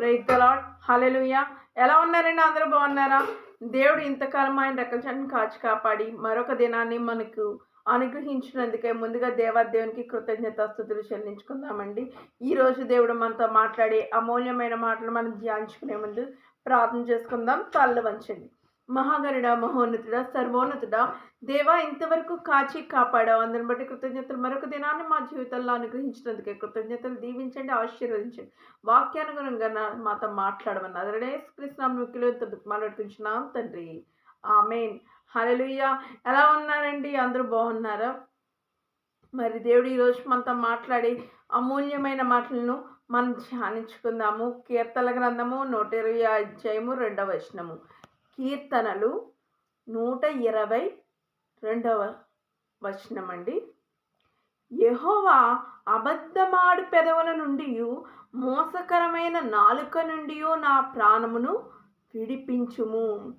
Praise the Lord hallelujah ఎలా ఉన్నారండి? అందరూ బాగున్నారా? దేవుడు ఇంతకాలం ఆయన రెక్కల చెట్టును కాచి కాపాడి మరొక దినాన్ని మనకు అనుగ్రహించినందుకే ముందుగా దేవాదేవునికి కృతజ్ఞతాస్థుతులు చెల్లించుకుందామండి. ఈ రోజు దేవుడు మనతో మాట్లాడే అమూల్యమైన మాటలు మనం ధ్యానించుకునే ముందు ప్రార్థన చేసుకుందాం. తల్లు వంచండి మహాగరుడ మహోన్నతుడ సర్వోన్నతుడ దేవా ఇంతవరకు కాచి కాపాడావు. అందరిని బట్టి కృతజ్ఞతలు. మరొక దినాన్ని మా జీవితంలో అనుగ్రహించినందుకే కృతజ్ఞతలు దీవించండి ఆశీర్వదించండి. వాక్యానుగుణంగా మాతో మాట్లాడమని అదరడే కృష్ణ ముఖ్యులు మాట్లాడుకుంటున్నాం తండ్రి. ఆమెన్. హల్లెలూయా. ఎలా ఉన్నారండి? అందరూ బాగున్నారా? మరి దేవుడు ఈరోజు మనతో మాట్లాడి అమూల్యమైన మాటలను మనం ధ్యానించుకుందాము. కీర్తల గ్రంథము నూట ఇరవై అధ్యాయము రెండవ వచనము. కీర్తనలు నూట ఇరవై రెండవ వచనం అండి అబద్ధమాడు పెదవుల నుండి మోసకరమైన నాలుక నుండి నా ప్రాణమును విడిపించుము.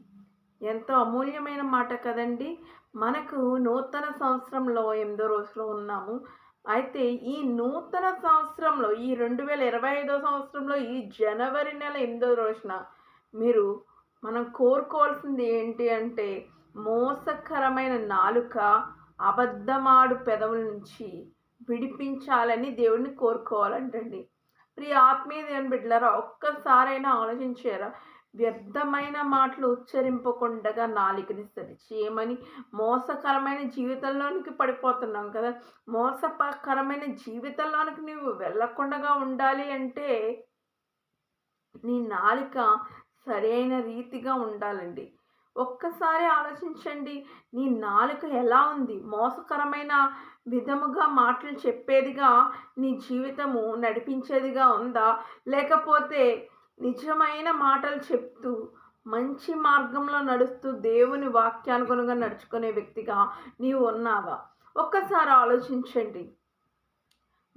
ఎంతో అమూల్యమైన మాట కదండి. మనకు నూతన సంవత్సరంలో ఎనిమిదో రోజులో ఉన్నాము. అయితే ఈ నూతన సంవత్సరంలో ఈ రెండు వేల ఇరవై ఐదో సంవత్సరంలో ఈ జనవరి నెల ఎనిమిదో రోజున మీరు మనం కోరుకోవాల్సింది ఏంటి అంటే మోసకరమైన నాలుక అబద్ధమాడు పెదవుల నుంచి విడిపించాలని దేవుడిని కోరుకోవాలంటండి. ప్రియ ఆత్మీయ దేవుని బిడ్డలారా ఒక్కసారైనా ఆలోచించారా? వ్యర్థమైన మాటలు ఉచ్చరింపకుండగా నాలుకని సరిచేయమని మోసకరమైన జీవితంలోనికి పడిపోతున్నాం కదా. మోసకరమైన జీవితంలోనికి నువ్వు వెళ్ళకుండా ఉండాలి అంటే నీ నాలిక సరైన రీతిగా ఉండాలండి. ఒక్కసారి ఆలోచించండి నీ నాలుక ఎలా ఉంది? మోసకరమైన విధముగా మాటలు చెప్పేదిగా నీ జీవితము నడిపించేదిగా ఉందా? లేకపోతే నిజమైన మాటలు చెప్తూ మంచి మార్గంలో నడుస్తూ దేవుని వాక్యానుగుణంగా నడుచుకునే వ్యక్తిగా నీవు ఉన్నావా? ఒక్కసారి ఆలోచించండి.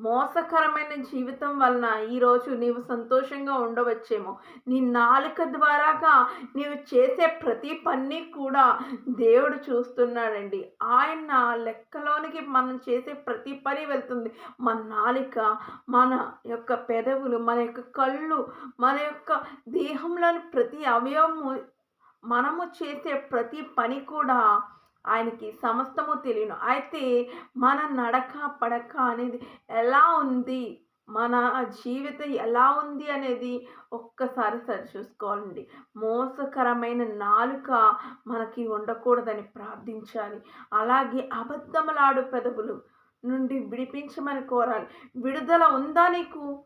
మోసకరమైన జీవితం వలన ఈరోజు నీవు సంతోషంగా ఉండవచ్చేమో. నీ నాలుక ద్వారాగా నీవు చేసే ప్రతి పని కూడా దేవుడు చూస్తున్నాడండి. ఆయన లెక్కలోనికి మనం చేసే ప్రతి పని వెళ్తుంది. మన నాలిక మన యొక్క పెదవులు మన యొక్క కళ్ళు మన యొక్క దేహంలోని ప్రతి అవయవము మనము చేసే ప్రతి పని కూడా ఆయనకి సమస్తము తెలియను. అయితే మన నడక పడక అనేది ఎలా ఉంది? మన జీవితం ఎలా ఉంది అనేది ఒక్కసారి సరి చూసుకోవాలండి. మోసకరమైన నాలుక మనకి ఉండకూడదని ప్రార్థించాలి. అలాగే అబద్ధములాడు పెదవులు నుండి విడిపించమని కోరాలి. విడుదల ఉందా నీకు?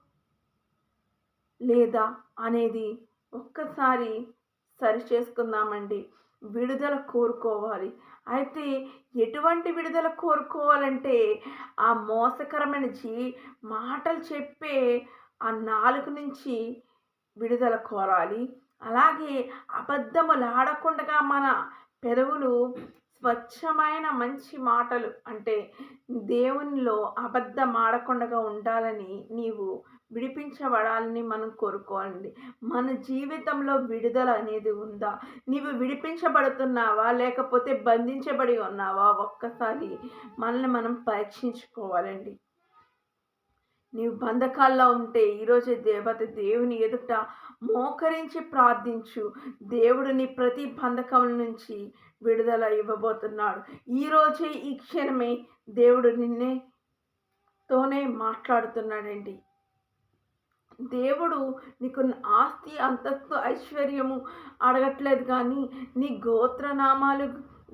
లేదా? అనేది ఒక్కసారి సరి చేసుకుందామండి. విడుదల కోరుకోవాలి. అయితే ఎటువంటి విడుదల కోరుకోవాలంటే ఆ మోసకరమైన జీ మాటలు చెప్పే ఆ నాలుగు నుంచి విడుదల కోరాలి. అలాగే అబద్ధములు ఆడకుండా మన పెదవులు స్వచ్ఛమైన మంచి మాటలు అంటే దేవునిలో అబద్ధం ఆడకుండా ఉండాలని నీవు విడిపించబడాలని మనం కోరుకోవాలండి. మన జీవితంలో విడుదల అనేది ఉందా? నీవు విడిపించబడుతున్నావా? లేకపోతే బంధించబడి ఉన్నావా? ఒక్కసారి మనల్ని మనం పరీక్షించుకోవాలండి. నీవు బంధకాల్లో ఉంటే ఈరోజు దేవత దేవుని ఎదుట మోకరించి ప్రార్థించు. దేవుడు నీ ప్రతి బంధకం నుంచి విడుదల ఇవ్వబోతున్నాడు. ఈరోజే ఈ క్షణమే దేవుడు నిన్నే తోనే మాట్లాడుతున్నాడండి. దేవుడు నీకు ఆస్తి అంతస్తు ఐశ్వర్యము అడగట్లేదు కానీ నీ గోత్రనామాలు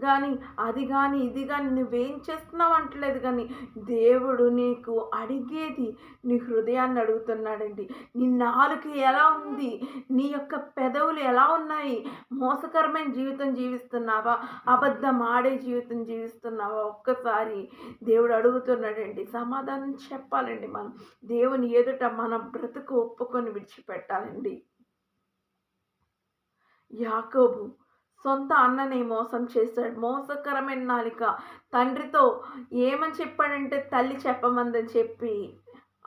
కానీ అది కానీ ఇది కానీ నువ్వేం చేస్తున్నావు అంటలేదు కానీ దేవుడు నీకు అడిగేది నీ హృదయాన్ని అడుగుతున్నాడండి. నీ నాలుక ఎలా ఉంది? నీ యొక్క పెదవులు ఎలా ఉన్నాయి? మోసకరమైన జీవితం జీవిస్తున్నావా? అబద్ధం ఆడే జీవితం జీవిస్తున్నావా? ఒక్కసారి దేవుడు అడుగుతున్నాడండి. సమాధానం చెప్పాలండి మనం. దేవుని ఎదుట మన బ్రతుకు ఒప్పుకొని విడిచిపెట్టాలండి. యాకోబు సొంత అన్నని మోసం చేశాడు. మోసకరమైన నాలిక. తండ్రితో ఏమని చెప్పాడంటే తల్లి చెప్పమందని చెప్పి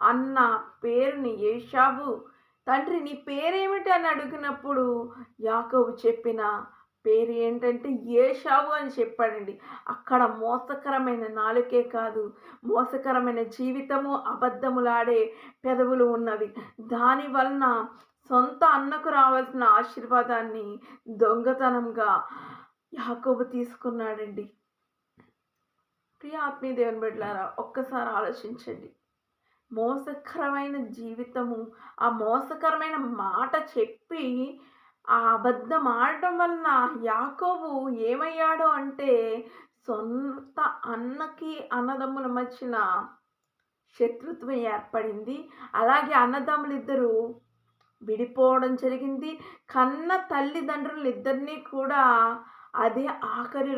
అన్న పేరుని ఏషాబు తండ్రి నీ పేరేమిటి? అని అడిగినప్పుడు యాకోబు చెప్పిన పేరు ఏంటంటే ఏషావు అని చెప్పాడండి. అక్కడ మోసకరమైన నాలుకే కాదు. మోసకరమైన జీవితము అబద్ధములాడే పెదవులు ఉన్నవి. దాని వలన సొంత అన్నకు రావాల్సిన ఆశీర్వాదాన్ని దొంగతనంగా యాకోబు తీసుకున్నాడండి. ప్రియ ఆత్మీయ దేవుని బిడ్డలారా ఒక్కసారి ఆలోచించండి. మోసకరమైన జీవితము ఆ మోసకరమైన మాట చెప్పి ఆ అబద్ధం ఆడటం వలన యాకోబు ఏమయ్యాడో అంటే సొంత అన్నకి అన్నదమ్ముల మధ్యన శత్రుత్వం ఏర్పడింది. అలాగే అన్నదమ్ములిద్దరూ విడిపోవడం జరిగింది. కన్న తల్లిదండ్రులు ఇద్దరినీ కూడా అదే ఆఖరి